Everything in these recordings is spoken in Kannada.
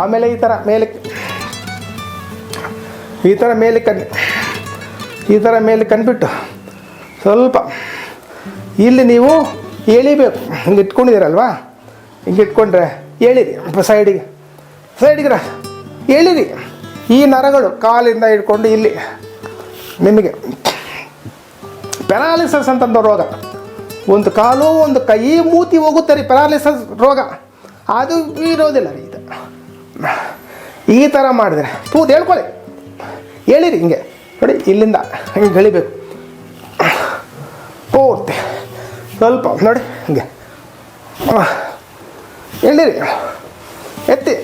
ಆಮೇಲೆ ಈ ಥರ ಮೇಲೆ ಈ ಥರ ಮೇಲೆ ಕಣ್ಣು ಈ ಥರ ಮೇಲೆ ಕಣ್ಬಿಟ್ಟು ಸ್ವಲ್ಪ ಇಲ್ಲಿ ನೀವು ಎಳಿಬೇಕು. ಹಿಂಗೆ ಇಟ್ಕೊಂಡಿದ್ದೀರಲ್ವಾ? ಹಿಂಗೆ ಇಟ್ಕೊಂಡ್ರೆ ಎಳಿರಿ ಸೈಡಿಗೆ ಸೈಡಿಗೆ ಎಳಿರಿ. ಈ ನರಗಳು ಕಾಲಿಂದ ಹಿಡ್ಕೊಂಡು ಇಲ್ಲಿ ನಿಮಗೆ ಪೆರಾಲಿಸಸ್ ಅಂತಂದ ರೋಗ. ಒಂದು ಕಾಲು ಒಂದು ಕೈ ಮೂತಿ ಹೋಗುತ್ತೆ ರೀ ಪೆರಾಲಿಸಸ್ ರೋಗ. ಅದು ಇರೋದಿಲ್ಲ ರೀ ಈ ಥರ ಮಾಡಿದ್ರೆ ಪೂತ್ ಹೇಳ್ಕೊಳ್ಳಿ. ಹೇಳಿರಿ ಹಿಂಗೆ. ನೋಡಿ, ಇಲ್ಲಿಂದ ಹಂಗೆ ಗಳಿಬೇಕು. ಪೂರ್ತಿ. ಸ್ವಲ್ಪ, ನೋಡಿ, ಹಿಂಗೆ. ಹೇಳಿರಿ ಎತ್ತಿ.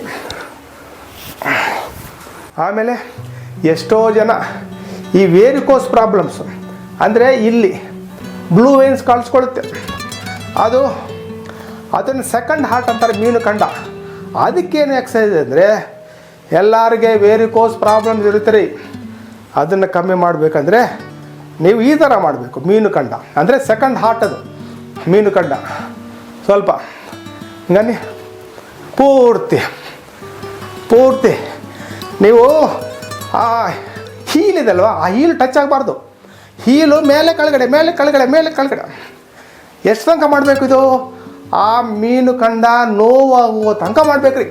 ಆಮೇಲೆ ಎಷ್ಟೋ ಜನ ಈ ವೇರಿಕೋಸ್ ಪ್ರಾಬ್ಲಮ್ಸ್, ಅಂದರೆ ಇಲ್ಲಿ ಬ್ಲೂ ವೇನ್ಸ್ ಕಾಣಿಸ್ಕೊಳ್ಳುತ್ತೆ. ಅದು, ಅದನ್ನು ಸೆಕೆಂಡ್ ಹಾರ್ಟ್ ಅಂತಾರೆ, ಮೀನು ಕಂಡ. ಅದಕ್ಕೇನು ಎಕ್ಸಸೈಸ್ ಅಂದರೆ ಎಲ್ಲರಿಗೆ ವೇರಿಕೋಸ್ ಪ್ರಾಬ್ಲಮ್ಸ್ ಇರುತ್ತೆ ರೀ ಅದನ್ನು ಕಮ್ಮಿ ಮಾಡಬೇಕಂದ್ರೆ ನೀವು ಈ ಥರ ಮಾಡಬೇಕು, ಮೀನು ಕಂಡ. ಅಂದರೆ ಸೆಕೆಂಡ್ ಹಾರ್ಟ್ ಅದು, ಮೀನು ಕಂಡ. ಸ್ವಲ್ಪ ಹಿಂಗನ್ನಿ ಪೂರ್ತಿ ಪೂರ್ತಿ. ನೀವು ಆ ಹೀಲ್ ಇದಲ್ವ, ಆ ಹೀಲ್ ಟಚ್ ಆಗಬಾರ್ದು. ಹೀಲು ಮೇಲೆ ಕೆಳಗಡೆ ಮೇಲೆ ಕೆಳಗಡೆ ಮೇಲೆ ಕೆಳಗಡೆ. ಎಷ್ಟು ತನಕ ಮಾಡಬೇಕು ಇದು? ಆ ಮೀನು ಕಂಡ ನೋವಾಗುವ ತನಕ ಮಾಡ್ಬೇಕ್ರಿ.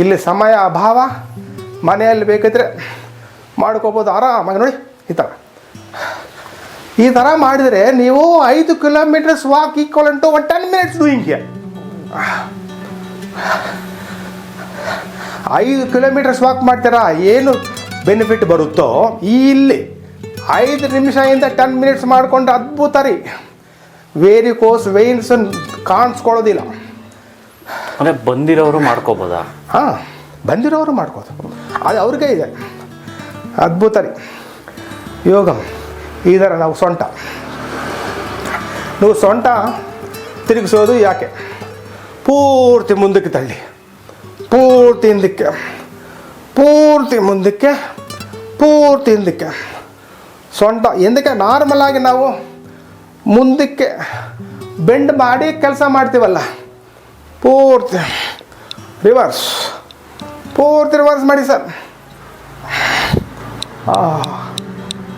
ಇಲ್ಲಿ ಸಮಯ ಅಭಾವ, ಮನೆಯಲ್ಲಿ ಬೇಕಿದ್ರೆ ಮಾಡ್ಕೋಬೋದು, ಆರಾಮಾಗಿ ನೋಡಿ, ಈ ಥರ ಈ ಥರ ಮಾಡಿದರೆ ನೀವು ಐದು kilometres walk equal to one ten minutes doing here ಐದು ಕಿಲೋಮೀಟರ್ಸ್ ವಾಕ್ ಮಾಡ್ತೀರಾ, ಏನು ಬೆನಿಫಿಟ್ ಬರುತ್ತೋ, ಇಲ್ಲಿ ಐದು ನಿಮಿಷದಿಂದ ಟೆನ್ ಮಿನಿಟ್ಸ್ ಮಾಡಿಕೊಂಡು ಅದ್ಭುತ ರೀ. ವೇರಿಕೋಸ್ ವೈನ್ಸ್ ಕಾಣಿಸ್ಕೊಳ್ಳೋದಿಲ್ಲ. ಅಂದರೆ ಬಂದಿರೋರು ಮಾಡ್ಕೋಬೋದಾ? ಹಾಂ ಬಂದಿರೋರು ಮಾಡ್ಕೋದು ಅದು ಅವ್ರಿಗೆ ಇದೆ. ಅದ್ಭುತ ರೀ. ಯೋಗ ಈ ಥರ ನಾವು ಸೊಂಟ. ನೀವು ಸೊಂಟ ತಿರುಗಿಸೋದು ಯಾಕೆ? ಪೂರ್ತಿ ಮುಂದಕ್ಕೆ ತಳ್ಳಿ. ಪೂರ್ತಿ ಹಿಂದಕ್ಕೆ. ಪೂರ್ತಿ ಮುಂದಕ್ಕೆ ಪೂರ್ತಿ ಹಿಂದಕ್ಕೆ. ಸೊಂಟ ಎಂದಕ್ಕೆ? ನಾರ್ಮಲ್ ಆಗಿ ನಾವು ಮುಂದಕ್ಕೆ ಬೆಂಡ್ ಮಾಡಿ ಕೆಲಸ ಮಾಡ್ತೀವಲ್ಲ? ಪೂರ್ತಿ ರಿವರ್ಸ್ ಪೂರ್ತಿ ರಿವರ್ಸ್ ಮಾಡಿ ಸರ್.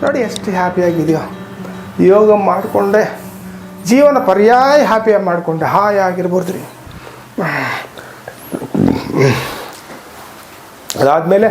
ನೋಡಿ ಎಷ್ಟು ಹ್ಯಾಪಿಯಾಗಿದೆಯೋ ಯೋಗ ಮಾಡಿಕೊಂಡೆ. ಜೀವನ ಪರ್ಯಾಯ ಹ್ಯಾಪಿಯಾಗಿ ಮಾಡಿಕೊಂಡೆ. ಹಾಯಾಗಿರ್ಬೋದು ರೀ. ಅದಾದಮೇಲೆ